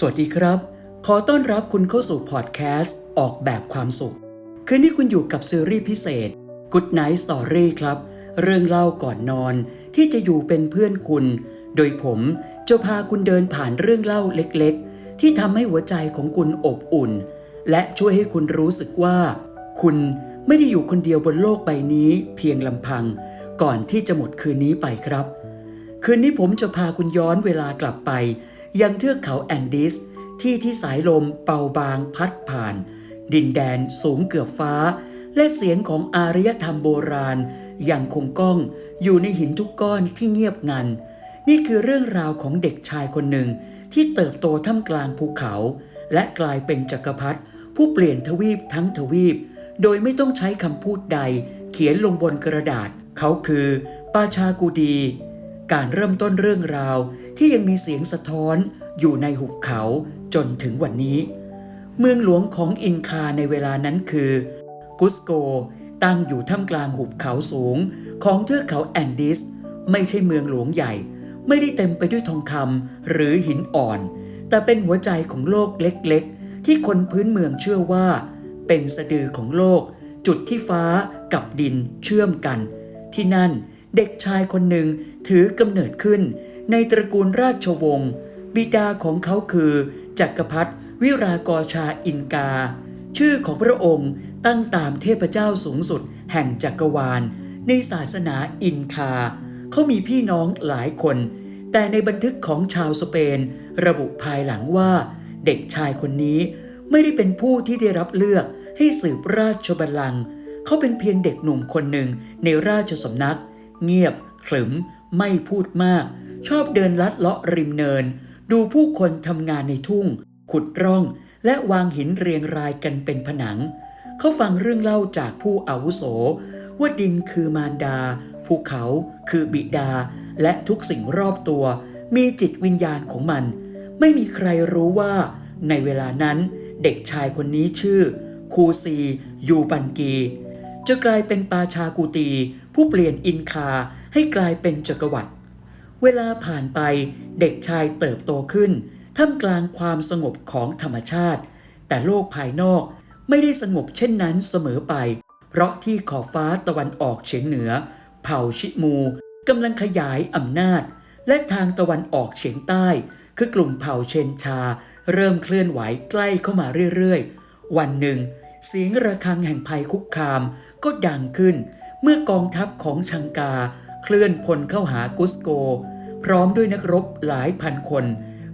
สวัสดีครับ ขอต้อนรับคุณเข้าสู่พอดแคสต์ออกแบบความสุข คืนนี้คุณอยู่กับซีรีส์พิเศษ Good Night Story ครับ เรื่องเล่าก่อนนอน ที่จะอยู่เป็นเพื่อนคุณ โดยผมจะพาคุณเดินผ่านเรื่องเล่าเล็กๆ ที่ทำให้หัวใจของคุณอบอุ่น และช่วยให้คุณรู้สึกว่า คุณไม่ได้อยู่คนเดียวบนโลกใบนี้ เพียงลำพัง ก่อนที่จะหมดคืนนี้ไปครับ คืนนี้ผมจะพาคุณย้อนเวลากลับไป ยังเทือกเขาแอนดิส ที่ที่สายลมเป่าบางพัดผ่าน ดินแดนสูงเกือบฟ้า และเสียงของอารยธรรมโบราณ ยังคงก้องอยู่ในหินทุกก้อนที่เงียบงัน นี่คือเรื่องราวของเด็กชายคนหนึ่ง ที่เติบโตท่ามกลางภูเขา และกลายเป็นจักรพรรดิผู้เปลี่ยนทวีปทั้งทวีป โดยไม่ต้องใช้คำพูดใด เขียนลงบนกระดาษ เขาคือปาชากูดี การเริ่มต้นเรื่องราว ที่ยังมีเสียงสะท้อนอยู่ในหุบเขาจนถึงวันนี้ เมืองหลวงของอินคาในเวลานั้นคือกุสโกตั้งอยู่ท่ามกลางหุบเขาสูงของเทือกเขาแอนดิส ไม่ใช่เมืองหลวงใหญ่ ไม่ได้เต็มไปด้วยทองคำหรือหินอ่อน แต่เป็นหัวใจของโลกเล็กๆ ที่คนพื้นเมืองเชื่อว่า เป็นสะดือของโลก จุดที่ฟ้ากับดินเชื่อมกัน ที่นั่นเด็กชายคนหนึ่งถือกำเนิดขึ้น ในตระกูลราชวงศ์บิดาของเขาคือ จักรพรรดิวิรากรชาอินกา ชื่อของพระองค์ตั้งตามเทพเจ้าสูงสุดแห่งจักรวาล ในศาสนาอินคา เขามีพี่น้องหลายคน แต่ในบันทึกของชาวสเปน ระบุภายหลังว่า เด็กชายคนนี้ไม่ได้เป็นผู้ที่ได้รับเลือกให้สืบราชบัลลังก์เขาเป็นเพียงเด็กหนุ่มคนหนึ่งในราชสำนัก เงียบขรึมไม่พูดมาก ชอบเดินลัดเลาะริมเนิน ดูผู้คนทำงานในทุ่ง ขุดร่อง และวางหินเรียงรายกันเป็นผนัง เขาฟังเรื่องเล่าจากผู้อาวุโส ว่าดินคือมารดา ภูเขาคือบิดา และทุกสิ่งรอบตัว มีจิตวิญญาณของมัน ไม่มีใครรู้ว่า ในเวลานั้นเด็กชายคนนี้ชื่อ คูซียูบันกีจะกลายเป็นปาชากูตี ผู้เปลี่ยนอินคาให้กลายเป็นจักรวรรดิ เวลาผ่านไปเด็กชายเติบโตขึ้น ท่ามกลางความสงบของธรรมชาติ แต่โลกภายนอกไม่ได้สงบเช่นนั้นเสมอไป เพราะที่ขอบฟ้าตะวันออกเฉียงเหนือ เผ่าชิมูกำลังขยายอำนาจ และทางตะวันออกเฉียงใต้ คือกลุ่มเผ่าเชนชา เริ่มเคลื่อนไหวใกล้เข้ามาเรื่อยๆ วันหนึ่ง เสียงระฆังแห่งภัยคุกคามก็ดังขึ้น เมื่อกองทัพของชังกา เคลื่อนพลเข้าหากุสโก พร้อมด้วยนักรบหลายพันคน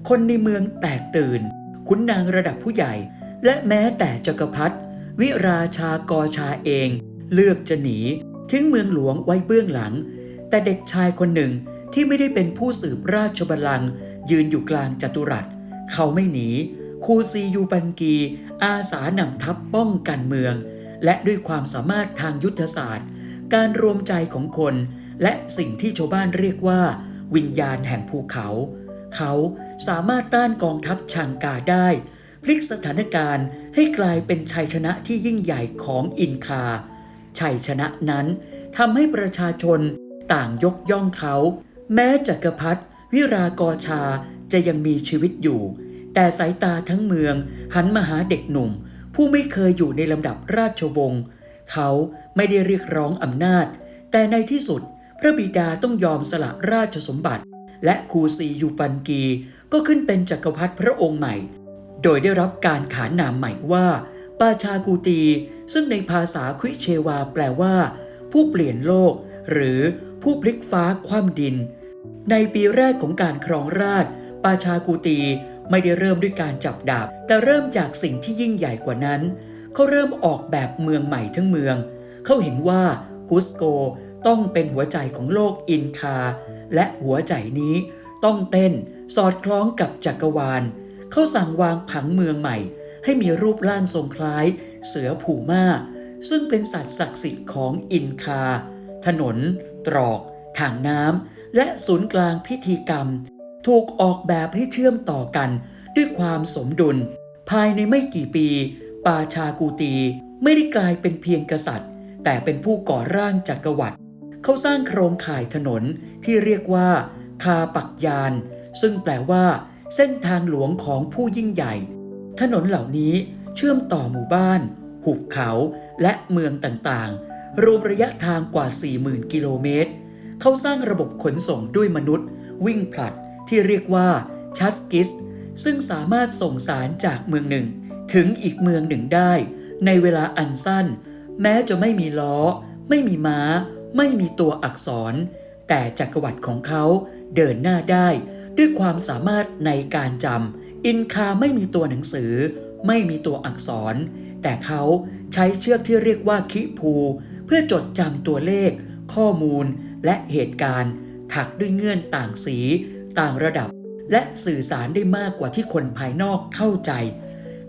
คนในเมืองแตกตื่น ขุนนางระดับผู้ใหญ่ และแม้แต่จักรพรรดิวิราชากรชาเอง เลือกจะหนีทิ้งเมืองหลวงไว้เบื้องหลัง แต่เด็กชายคนหนึ่งที่ไม่ได้เป็นผู้สืบราชบัลลังก์ยืนอยู่กลางจัตุรัส เขาไม่หนี คูซียูปันกี อาสานำทัพป้องกันเมือง และด้วยความสามารถทางยุทธศาสตร์ การรวมใจของคน และสิ่งที่ชาวบ้านเรียกว่า วิญญาณแห่งภูเขา เขาสามารถต้านกองทัพชังกาได้ พลิกสถานการณ์ให้กลายเป็นชัยชนะที่ยิ่งใหญ่ของอินคา ชัยชนะนั้นทำให้ประชาชนต่างยกย่องเขา แม้จักรพรรดิวิรากรชาจะยังมีชีวิตอยู่ แต่สายตาทั้งเมืองหันมาหาเด็กหนุ่ม ผู้ไม่เคยอยู่ในลำดับราชวงศ์ เขาไม่ได้เรียกร้องอำนาจ แต่ในที่สุด พระบิดาต้องยอมสละราชสมบัติ และคูซียูปันกีก็ขึ้นเป็นจักรพรรดิพระองค์ใหม่ โดยได้รับการขานนามใหม่ว่าปาชากูตี ซึ่งในภาษาควิเชวาแปลว่า ผู้เปลี่ยนโลก หรือผู้พลิกฟ้าคว่ำดิน ในปีแรกของการครองราชปาชากูตีไม่ได้เริ่มด้วยการจับดาบ แต่เริ่มจากสิ่งที่ยิ่งใหญ่กว่านั้น เขาเริ่มออกแบบเมืองใหม่ทั้งเมือง เขาเห็นว่ากุสโก ต้องเป็นหัวใจของโลกอินคา และหัวใจนี้ต้องเต้นสอดคล้องกับจักรวาล เขาสั่งวางผังเมืองใหม่ ให้มีรูปร่างทรงคล้าย เสือผูม่า ซึ่งเป็นสัตว์ศักดิ์สิทธิ์ของอินคา ถนน ตรอกทางน้ำและศูนย์กลางพิธีกรรม ถูกออกแบบให้เชื่อมต่อกันด้วยความสมดุล ภายในไม่กี่ปี ปาชากูตี ไม่ได้กลายเป็นเพียงกษัตริย์ แต่เป็นผู้ก่อร่างจักรวรรดิ เขาสร้างโครงข่ายถนนที่เรียกว่า คาปักยาน ซึ่งแปลว่า เส้นทางหลวงของผู้ยิ่งใหญ่ ถนนเหล่านี้เชื่อมต่อหมู่บ้าน หุบเขาและเมืองต่างๆ รวมระยะทางกว่า 40,000 กิโลเมตร เขาสร้างระบบขนส่งด้วยมนุษย์ วิ่งผลัดที่เรียกว่าชัสกิสซึ่งสามารถส่งสารจากเมืองหนึ่ง ถึงอีกเมืองหนึ่งได้ ในเวลาอันสั้น แม้จะไม่มีล้อ ไม่มีม้า ไม่มีตัวอักษร แต่จักรวรรดิของเขาเดินหน้าได้ด้วยความสามารถในการจำอินคาไม่มีตัวหนังสือ ไม่มีตัวอักษร แต่เขาใช้เชือกที่เรียกว่าคิภู เพื่อจดจำตัวเลข ข้อมูลและเหตุการณ์ ถักด้วยเงื่อนต่างสี ต่างระดับ และสื่อสารได้มากกว่าที่คนภายนอกเข้าใจ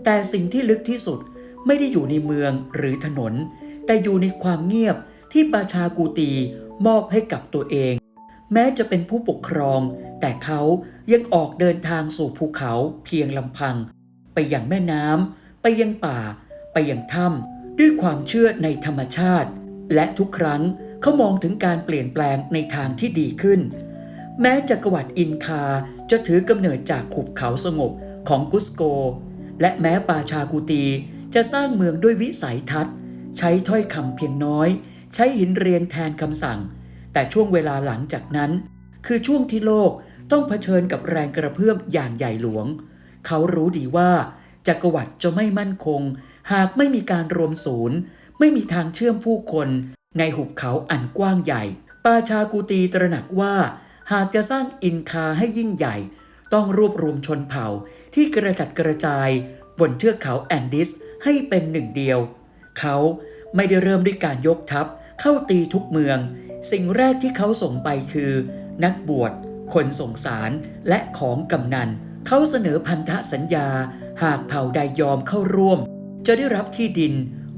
แต่สิ่งที่ลึกที่สุดไม่ได้อยู่ในเมืองหรือถนน แต่อยู่ในความเงียบ ที่ประชากูตีมอบให้กับตัวเอง แม้จะเป็นผู้ปกครอง แต่เขายังออกเดินทางสู่ภูเขาเพียงลำพัง ไปยังแม่น้ำไปยังป่า ไปยังถ้ำด้วยความเชื่อในธรรมชาติ และทุกครั้งเขามองถึงการเปลี่ยนแปลงในทางที่ดีขึ้น แม้จักรวรรดิอินคาจะถือกำเนิดจากขุบเขาสงบของกุสโก และแม้ปาชากูตีจะสร้างเมืองด้วยวิสัยทัศน์ ใช้ถ้อยคำเพียงน้อย ใช้หินเรียงแทนคำสั่ง แต่ช่วงเวลาหลังจากนั้น คือช่วงที่โลกต้องเผชิญกับแรงกระเพื่อมอย่างใหญ่หลวง เขารู้ดีว่า จักรวรรดิจะไม่มั่นคง หากไม่มีการรวมศูนย์ ไม่มีทางเชื่อมผู้คน ในหุบเขาอันกว้างใหญ่ ปาชากูตีตระหนักว่า หากจะสร้างอินคาให้ยิ่งใหญ่ ต้องรวบรวมชนเผ่าที่กระจัดกระจาย บนเทือกเขาแอนดิสให้เป็นหนึ่งเดียว เขาไม่ได้เริ่มด้วยการยกทัพ เข้าตีทุกเมือง สิ่งแรกที่เขาส่งไปคือ นักบวช คนส่งสารและของกำนัน เขาเสนอพันธสัญญา หากเผ่าใดยอมเข้าร่วม จะได้รับที่ดิน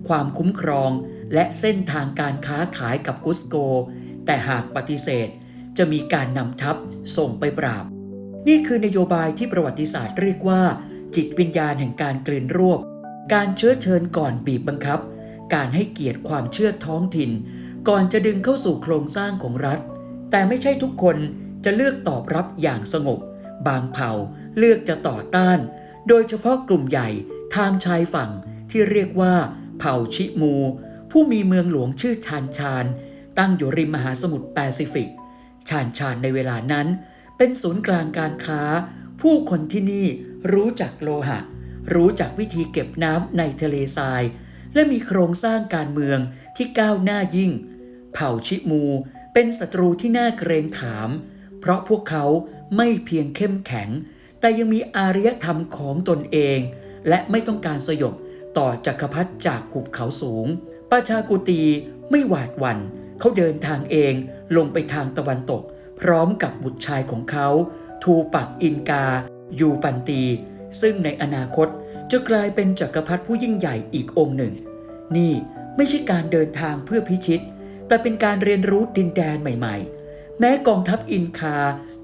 ความคุ้มครอง และเส้นทางการค้าขายกับกุสโก แต่หากปฏิเสธ จะมีการนำทัพส่งไปปราบ นี่คือนโยบายที่ประวัติศาสตร์เรียกว่า จิตวิญญาณแห่งการกลืนรวบ การเชื้อเชิญก่อนบีบบังคับ การให้เกียรติความเชื่อท้องถิ่น ก่อนจะดึงเข้าสู่โครงสร้างของรัฐ แต่ไม่ใช่ทุกคนจะเลือกตอบรับอย่างสงบ บางเผ่าเลือกจะต่อต้าน โดยเฉพาะกลุ่มใหญ่ทางชายฝั่งที่เรียกว่า เผ่าชิมู ผู้มีเมืองหลวงชื่อชานชานตั้งอยู่ริมมหาสมุทรแปซิฟิก ชานชานในเวลานั้น เป็นศูนย์กลางการค้า ผู้คนที่นี่รู้จักโลหะ รู้จักวิธีเก็บน้ำในทะเลทราย และมีโครงสร้างการเมืองที่ก้าวหน้ายิ่ง เผ่าชิมูเป็นศัตรูที่น่าเกรงขาม เพราะพวกเขาไม่เพียงเข้มแข็ง แต่ยังมีอารยธรรมของตนเอง และไม่ต้องการสยบต่อจักรพรรดิจากหุบเขาสูงประชากุตีไม่หวาดหวัน่นเขาเดินทางเองลงไปทางตะวันตก พร้อมกับบุตรชายของเขา ทูปักอินกา ยูปันตี ซึ่งในอนาคตจะกลายเป็นจักรพรรดิผู้ยิ่งใหญ่อีกองค์หนึ่ง นี่ไม่ใช่การเดินทางเพื่อพิชิต แต่เป็นการเรียนรู้ดินแดนใหม่ ๆ แม้กองทัพอินคา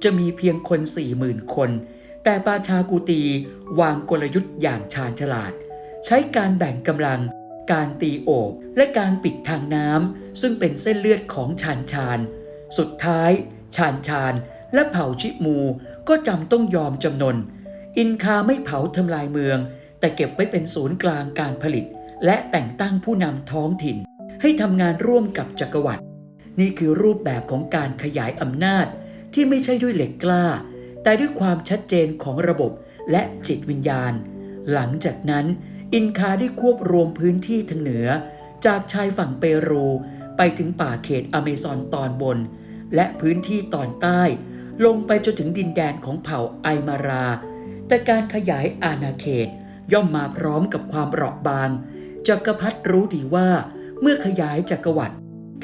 จะมีเพียงคนสี่หมื่นคน แต่ปาชากูตีวางกลยุทธ์อย่างชาญฉลาด ใช้การแบ่งกำลัง การตีโอบและการปิดทางน้ำซึ่งเป็นเส้นเลือดของชานชานสุดท้าย ชานชานและเผ่าชิมูก็จำต้องยอมจำนน อินคาไม่เผาทำลายเมือง แต่เก็บไว้เป็นศูนย์กลางการผลิต และแต่งตั้งผู้นำท้องถิ่น ให้ทำงานร่วมกับจักรวรรดินี่คือรูปแบบของการขยายอำนาจที่ไม่ใช่ด้วยเหล็กกล้า แต่ด้วยความชัดเจนของระบบและจิตวิญญาณ หลังจากนั้น อินคาได้ควบรวมพื้นที่ทางเหนือ จากชายฝั่งเปรูไปถึงป่าเขตอเมซอนตอนบน และพื้นที่ตอนใต้ ลงไปจนถึงดินแดนของเผ่าไอมารา แต่การขยายอาณาเขตย่อมมาพร้อมกับความเปราะบางจักรพรรดิรู้ดีว่า เมื่อขยายจักรวรรดิ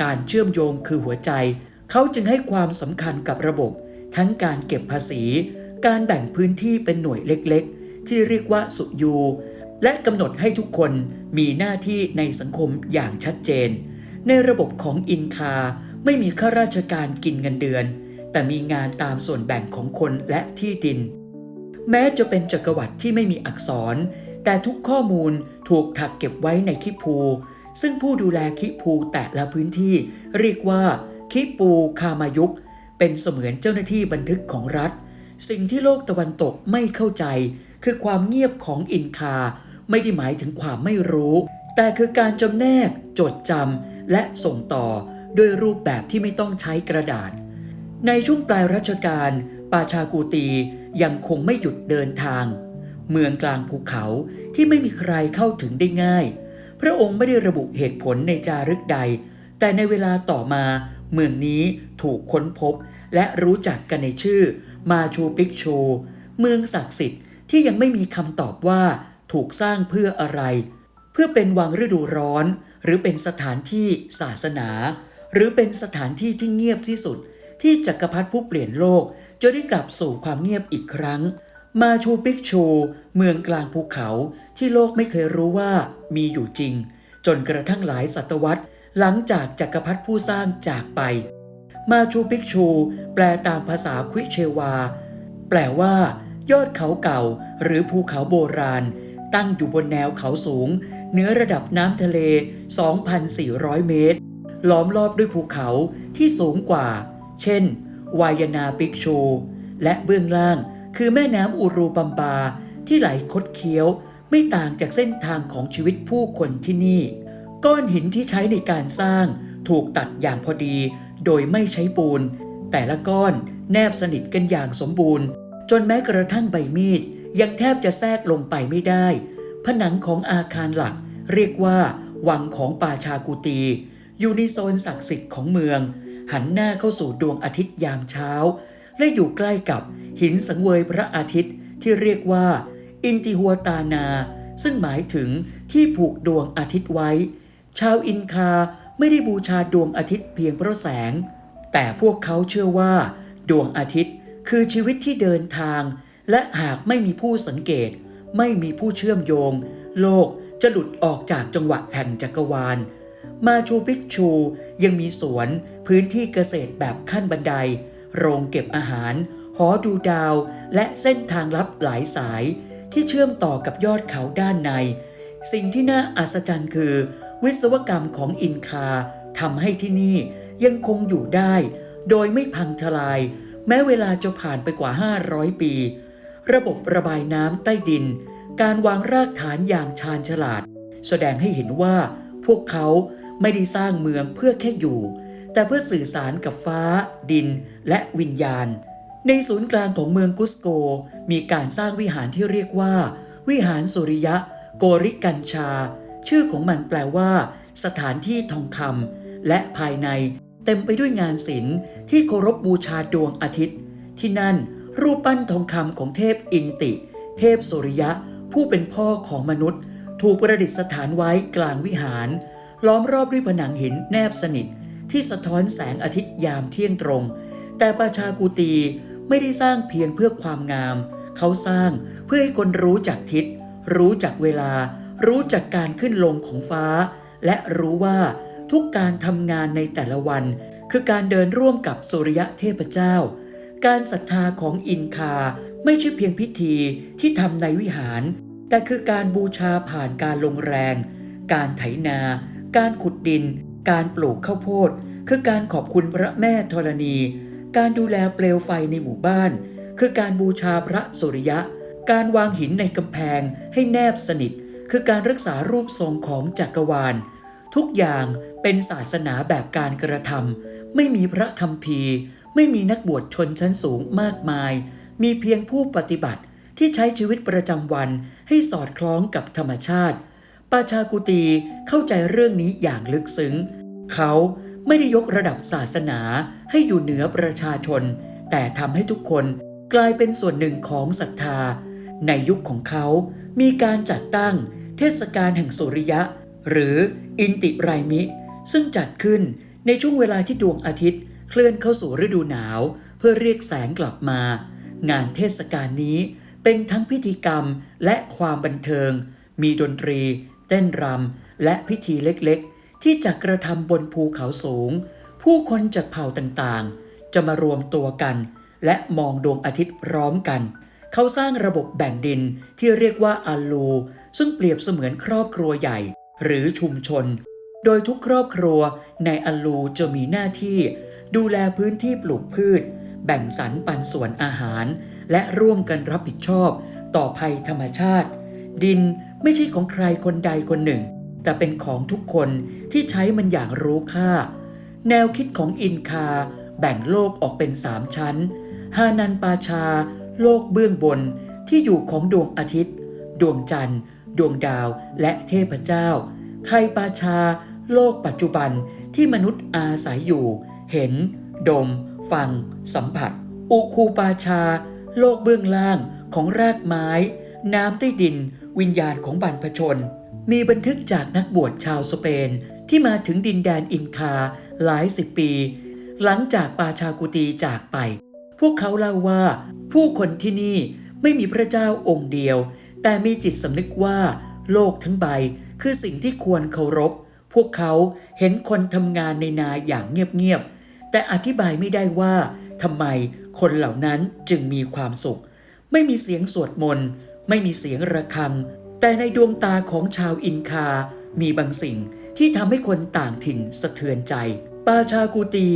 การเชื่อมโยงคือหัวใจ เขาจึงให้ความสำคัญกับระบบ ทั้งการเก็บภาษี การแบ่งพื้นที่เป็นหน่วยเล็กๆ ที่เรียกว่าสุยู และกำหนดให้ทุกคนมีหน้าที่ในสังคมอย่างชัดเจน ในระบบของอินคาไม่มีข้าราชการกินเงินเดือน แต่มีงานตามส่วนแบ่งของคนและที่ดิน แม้จะเป็นจักรวรรดิที่ไม่มีอักษร แต่ทุกข้อมูลถูกถักเก็บไว้ในคิปูซึ่งผู้ดูแลคิปูแต่ละพื้นที่ เรียกว่าคิปูคามายุก เป็นเสมือนเจ้าหน้าที่บันทึกของรัฐ สิ่งที่โลกตะวันตกไม่เข้าใจ คือความเงียบของอินคา ไม่ได้หมายถึงความไม่รู้ แต่คือการจำแนก จดจำและส่งต่อด้วยรูปแบบที่ไม่ต้องใช้กระดาษ ในช่วงปลายรัชกาลปาชากูตี ยังคงไม่หยุดเดินทาง เมืองกลางภูเขาที่ไม่มีใครเข้าถึงได้ง่าย พระองค์ไม่ได้ระบุเหตุผลในจารึกใด แต่ในเวลาต่อมา เมืองนี้ถูกค้นพบ และรู้จักกันในชื่อ มาชูปิกโชเมืองศักดิ์สิทธิ์ที่ยังไม่มีคำตอบว่าถูกสร้างเพื่ออะไร เพื่อเป็นวังฤดูร้อน หรือเป็นสถานที่ศาสนา หรือเป็นสถานที่ที่เงียบที่สุด ที่จักรพรรดิผู้เปลี่ยนโลก จะได้กลับสู่ความเงียบอีกครั้ง มาชูปิกโชเมืองกลางภูเขาที่โลกไม่เคยรู้ว่ามีอยู่จริง จนกระทั่งหลายศตวรรษ หลังจากจักรพรรดิผู้สร้างจากไป มาชูปิกชู แปลตามภาษาควิเชวา แปลว่า ยอดเขาเก่า หรือภูเขาโบราณ ตั้งอยู่บนแนวเขาสูงเหนือระดับน้ำทะเล 2,400 เมตร ล้อมรอบด้วยภูเขาที่สูงกว่า เช่น วายนาปิกโช และเบื้องล่างคือแม่น้ำอูรูบัมบาที่ไหลคดเคี้ยวไม่ต่างจากเส้นทางของชีวิตผู้คนที่นี่ ก้อนหินที่ใช้ในการสร้างถูกตัดอย่างพอดีโดยไม่ใช้ปูน แต่ละก้อนแนบสนิทกันอย่างสมบูรณ์ จนแม้กระทั่งใบมีดยังแทบจะแทรกลงไปไม่ได้ ผนังของอาคารหลักเรียกว่า วังของป่าชากุตี อยู่ในโซนศักดิ์สิทธิ์ของเมือง หันหน้าเข้าสู่ดวงอาทิตย์ยามเช้า และอยู่ใกล้กับหินสังเวยพระอาทิตย์ที่เรียกว่า อินติหัวตานา ซึ่งหมายถึงที่ผูกดวงอาทิตย์ไว้ ชาวอินคาไม่ได้บูชาดวงอาทิตย์เพียงเพราะแสง แต่พวกเขาเชื่อว่า ดวงอาทิตย์คือชีวิตที่เดินทาง และหากไม่มีผู้สังเกต ไม่มีผู้เชื่อมโยง โลกจะหลุดออกจากจังหวะแห่งจักรวาล มาชูปิกชูยังมีสวนพื้นที่เกษตรแบบขั้นบันได โรงเก็บอาหาร หอดูดาว และเส้นทางลับหลายสาย ที่เชื่อมต่อกับยอดเขาด้านใน สิ่งที่น่าอัศจรรย์คือ วิศวกรรมของอินคาทำให้ที่นี่ยังคงอยู่ได้ โดยไม่พังทลาย แม้เวลาจะผ่านไปกว่า 500 ปี ระบบระบายน้ำใต้ดิน การวางรากฐานอย่างชาญฉลาด แสดงให้เห็นว่า พวกเขาไม่ได้สร้างเมืองเพื่อแค่อยู่ แต่เพื่อสื่อสารกับฟ้า ดิน และวิญญาณ ในศูนย์กลางของเมืองกุสโก มีการสร้างวิหารที่เรียกว่า วิหารสุริยะ โกริกัญชา ชื่อของมันแปลว่า สถานที่ทองคำและภายในเต็มไปด้วยงานศิลป์ที่เคารพบบูชาดวงอาทิตย์ ที่นั่นรูปปั้นทองคำของเทพอินติ เทพสุริยะ ผู้เป็นพ่อของมนุษย์ ถูกประดิษฐานไว้กลางวิหาร ล้อมรอบด้วยผนังหินแนบสนิท ที่สะท้อนแสงอาทิตย์ยามเที่ยงตรง แต่ประชากูตีไม่ได้สร้างเพียงเพื่อความงาม เขาสร้างเพื่อให้คนรู้จักทิศ รู้จักเวลา รู้จักการขึ้นลงของฟ้า และรู้ว่าทุกการทำงานในแต่ละวัน คือการเดินร่วมกับสุริยะเทพเจ้า การศรัทธาของอินคาไม่ใช่เพียงพิธีที่ทำในวิหาร แต่คือการบูชาผ่านการลงแรง การไถนา การขุดดิน การปลูกข้าวโพด คือการขอบคุณพระแม่ธรณี การดูแลเปลวไฟในหมู่บ้าน คือการบูชาพระสุริยะ การวางหินในกำแพงให้แนบสนิท คือการรักษารูปทรงของจักรวาล ทุกอย่างเป็นศาสนาแบบการกระทำไม่มีพระคัมภีร์ไม่มีนักบวชชนชั้นสูงมากมาย มีเพียงผู้ปฏิบัติที่ใช้ชีวิตประจำวัน ให้สอดคล้องกับธรรมชาติ ปาชากุตีเข้าใจเรื่องนี้อย่างลึกซึ้ง เขาไม่ได้ยกระดับศาสนาให้อยู่เหนือประชาชน แต่ทำให้ทุกคนกลายเป็นส่วนหนึ่งของศรัทธา ในยุคของเขามีการจัดตั้งเทศกาลแห่งสุริยะ หรืออินติไรมิ ซึ่งจัดขึ้นในช่วงเวลาที่ดวงอาทิตย์ เคลื่อนเข้าสู่ฤดูหนาว เพื่อเรียกแสงกลับมา งานเทศกาลนี้ เป็นทั้งพิธีกรรมและความบันเทิง มีดนตรี เต้นรำและพิธีเล็กๆ ที่จะกระทำบนภูเขาสูง ผู้คนจากเผ่าต่างๆ จะมารวมตัวกัน และมองดวงอาทิตย์พร้อมกัน เขาสร้างระบบแบ่งดินที่เรียกว่าอาลู ซึ่งเปรียบเสมือนครอบครัวใหญ่ หรือชุมชน โดยทุกครอบครัวในอาลูจะมีหน้าที่ ดูแลพื้นที่ปลูกพืช แบ่งสรรปันส่วนอาหาร และร่วมกันรับผิดชอบ ต่อภัยธรรมชาติ ดินไม่ใช่ของใครคนใดคนหนึ่ง แต่เป็นของทุกคนที่ใช้มันอย่างรู้ค่า แนวคิดของอินคา แบ่งโลกออกเป็นสามชั้น ฮานันปาชา โลกเบื้องบนที่อยู่ของดวงอาทิตย์ ดวงจันทร์ ดวงดาวและเทพเจ้า ไคปาชา โลกปัจจุบันที่มนุษย์อาศัยอยู่ เห็น ดม ฟัง สัมผัส อุคูปาชา โลกเบื้องล่างของรากไม้ น้ำใต้ดิน วิญญาณของบรรพชน มีบันทึกจากนักบวชชาวสเปน ที่มาถึงดินแดนอินคาหลายสิบปี หลังจากปาชากุตีจากไป พวกเขาเล่าว่า ผู้คนที่นี่ไม่มีพระเจ้าองค์เดียว แต่มีจิตสำนึกว่า โลกทั้งใบคือสิ่งที่ควรเคารพ พวกเขาเห็นคนทำงานในนาอย่างเงียบๆแต่อธิบายไม่ได้ว่าทำไม คนเหล่านั้นจึงมีความสุข ไม่มีเสียงสวดมนต์ไม่มีเสียงระฆัง แต่ในดวงตาของชาวอินคา มีบางสิ่งที่ทำให้คนต่างถิ่นสะเทือนใจ ปาชากูตี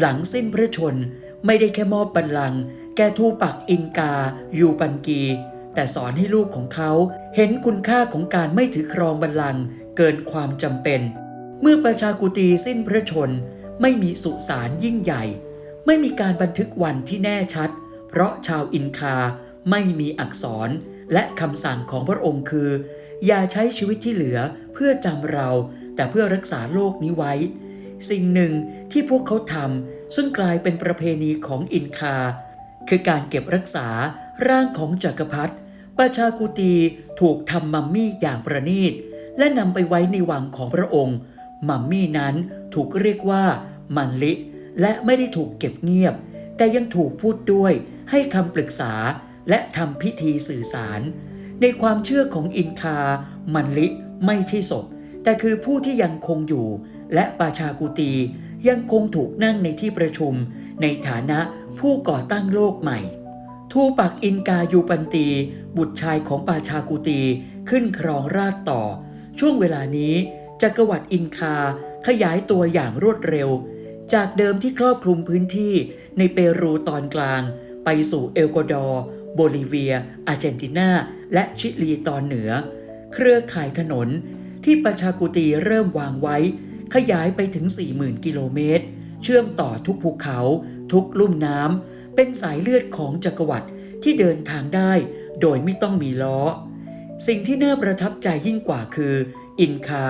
หลังสิ้นพระชน ไม่ได้แค่มอบบัลลังก์แก่ทูปักอินกา ยูปันกี แต่สอนให้ลูกของเขาเห็นคุณค่าของการไม่ถือครองบัลลังก์เกินความจำเป็น เมื่อประชากุตีสิ้นพระชน ไม่มีสุสานยิ่งใหญ่ ไม่มีการบันทึกวันที่แน่ชัด เพราะชาวอินคาไม่มีอักษรและคำสั่งของพระองค์คือ อย่าใช้ชีวิตที่เหลือเพื่อจำเรา แต่เพื่อรักษาโลกนี้ไว้ สิ่งหนึ่งที่พวกเขาทำซึ่งกลายเป็นประเพณีของอินคา คือการเก็บรักษาร่างของจักรพรรดิประชากุตีถูกทำมัมมี่อย่างประณีต และนำไปไว้ในวังของพระองค์ มัมมี่นั้นถูกเรียกว่ามันลิ และไม่ได้ถูกเก็บเงียบ แต่ยังถูกพูดด้วยให้คำปรึกษาและทำพิธีสื่อสาร ในความเชื่อของอินคา มันลิไม่ใช่ศพ แต่คือผู้ที่ยังคงอยู่ และปาชากุตียังคงถูกนั่งในที่ประชุม ในฐานะผู้ก่อตั้งโลกใหม่ ทูปักอินกายูปันตี บุตรชายของปาชากุตีขึ้นครองราชต่อ ช่วงเวลานี้จักรวรรดิอินคาขยายตัวอย่างรวดเร็ว จากเดิมที่ครอบคลุมพื้นที่ในเปรูตอนกลาง ไปสู่เอลกวาดอร์ โบลิเวีย อาร์เจนตินา และชิลีตอนเหนือ เครือข่ายถนนที่ประชากุตีเริ่มวางไว้ ขยายไปถึง 40,000 กิโลเมตร เชื่อมต่อทุกภูเขา ทุกลุ่มน้ำ เป็นสายเลือดของจักรวรรดิที่เดินทางได้โดยไม่ต้องมีล้อ สิ่งที่น่าประทับใจยิ่งกว่าคือ อินคา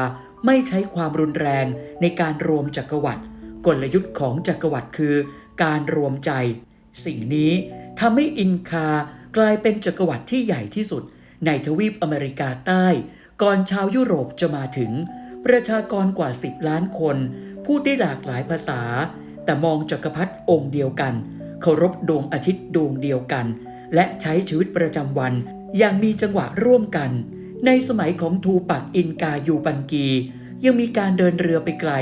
ไม่ใช้ความรุนแรงในการรวมจักรวรรดิ กลยุทธ์ของจักรวรรดิคือ การรวมใจ สิ่งนี้ทำให้อินคากลายเป็นจักรวรรดิที่ใหญ่ที่สุด ในทวีปอเมริกาใต้ ก่อนชาวยุโรปจะมาถึง ประชากรกว่า 10 ล้านคน พูดได้หลากหลายภาษา แต่มองจักรพรรดิองค์เดียวกัน เคารพดวงอาทิตย์ดวงเดียวกัน และใช้ชีวิตประจำวัน อย่างมีจังหวะร่วมกัน ในสมัยของทูปักอินกายูปันกี ยังมีการเดินเรือไปไกล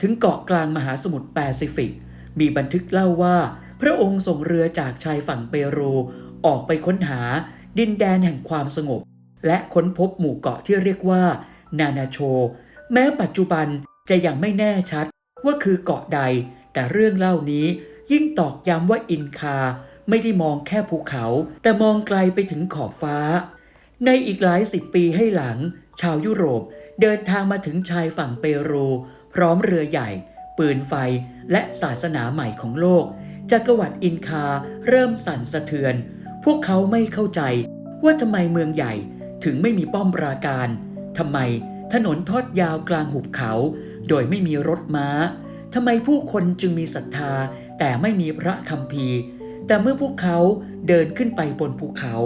ถึงเกาะกลางมหาสมุทรแปซิฟิก มีบันทึกเล่าว่า พระองค์ส่งเรือจากชายฝั่งเปรูออกไปค้นหาดินแดนแห่งความสงบ และค้นพบหมู่เกาะที่เรียกว่า นานาโช แม้ปัจจุบันจะยังไม่แน่ชัดว่าคือเกาะใด แต่เรื่องเล่านี้ยิ่งตอกย้ำว่าอินคาไม่ได้มองแค่ภูเขา แต่มองไกลไปถึงขอบฟ้า ในอีกหลายสิบปีให้หลัง ชาวยุโรปเดินทางมาถึงชายฝั่งเปรู พร้อมเรือใหญ่ ปืนไฟและศาสนาใหม่ของโลก จักรวรรดิอินคาเริ่มสั่นสะเทือน พวกเขาไม่เข้าใจว่าทำไมเมืองใหญ่ถึงไม่มีป้อมปราการทำไมถนนทอดยาวกลางหุบเขา โดยไม่มีรถม้าทำไมผู้คนจึงมีศรัทธา แต่ไม่มีพระคัมภีแต่เมื่อพวกเขาเดินขึ้นไปบนภูเขา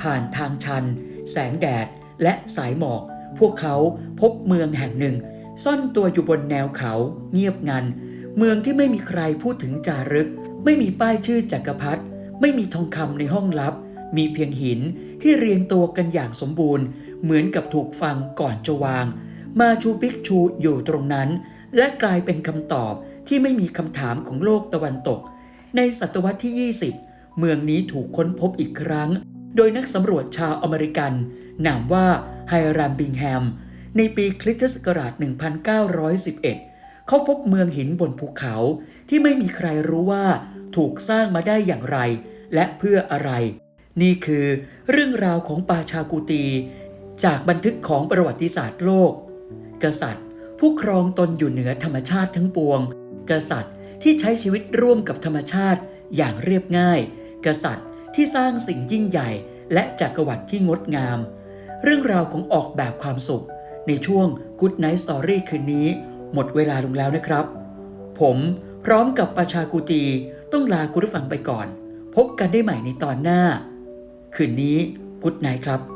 ผ่านทางชัน แสงแดดและสายหมอก พวกเขาพบเมืองแห่งหนึ่ง ซ่อนตัวอยู่บนแนวเขา เงียบงัน เมืองที่ไม่มีใครพูดถึงจารึก ไม่มีป้ายชื่อจักรพรรดิไม่มีทองคำในห้องลับ มีเพียงหินที่เรียงตัวกันอย่างสมบูรณ์ เหมือนกับถูกฟังก่อนจะวาง มาชูปิกชูอยู่ตรงนั้น และกลายเป็นคำตอบที่ไม่มีคำถามของโลกตะวันตก ในศตวรรษที่ 20 เมืองนี้ถูกค้นพบอีกครั้ง โดยนักสำรวจชาวอเมริกัน นามว่าไฮรัมบิงแฮม ในปีคริสตศักราช 1911 เขาพบเมืองหินบนภูเขาที่ไม่มีใครรู้ว่าถูกสร้างมาได้อย่างไร และเพื่ออะไร นี่คือเรื่องราวของปาชากูตี จากบันทึกของประวัติศาสตร์โลก กษัตริย์ ผู้ครองตนอยู่เหนือธรรมชาติทั้งปวง กษัตริย์ที่ใช้ชีวิตร่วมกับธรรมชาติอย่างเรียบง่าย กษัตริย์ที่สร้างสิ่งยิ่งใหญ่และจักรวรรดิที่งดงาม เรื่องราวของออกแบบความสุข ในช่วง Good Night Story คืนนี้ หมดเวลาลงแล้วนะครับ ผมพร้อมกับประชากูตีต้องลาคุณผู้ฟังไปก่อน พบกันได้ใหม่ในตอนหน้า คืนนี้ Good Night ครับ